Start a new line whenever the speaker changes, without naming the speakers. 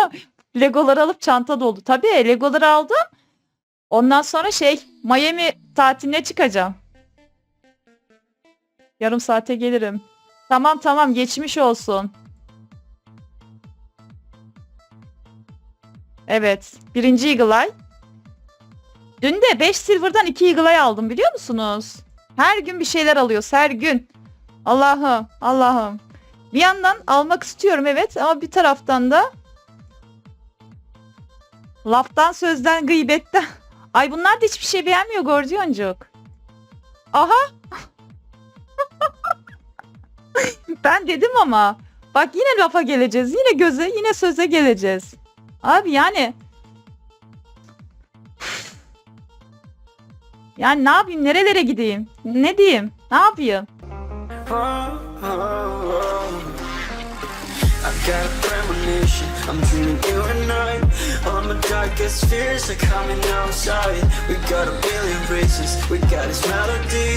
Legoları alıp çanta doldu. Tabii Legoları aldım. Ondan sonra şey Miami tatiline çıkacağım. Yarım saate gelirim. Tamam tamam geçmiş olsun. Evet. Birinci Eagle Eye. Dün de 5 Silver'dan 2 Eagle Eye aldım biliyor musunuz? Her gün bir şeyler alıyoruz her gün. Allah'ım Allah'ım. Bir yandan almak istiyorum evet ama bir taraftan da laftan sözden gıybetten. Ay bunlar da hiçbir şey beğenmiyor Gordiyoncuk. Aha. ben dedim ama. Bak yine lafa geleceğiz. Yine göze yine söze geleceğiz. Abi yani. Yani ne yapayım? Nerelere gideyim? Ne diyeyim? Ne yapayım?
cause fears are coming outside We got a billion races, we got this melody.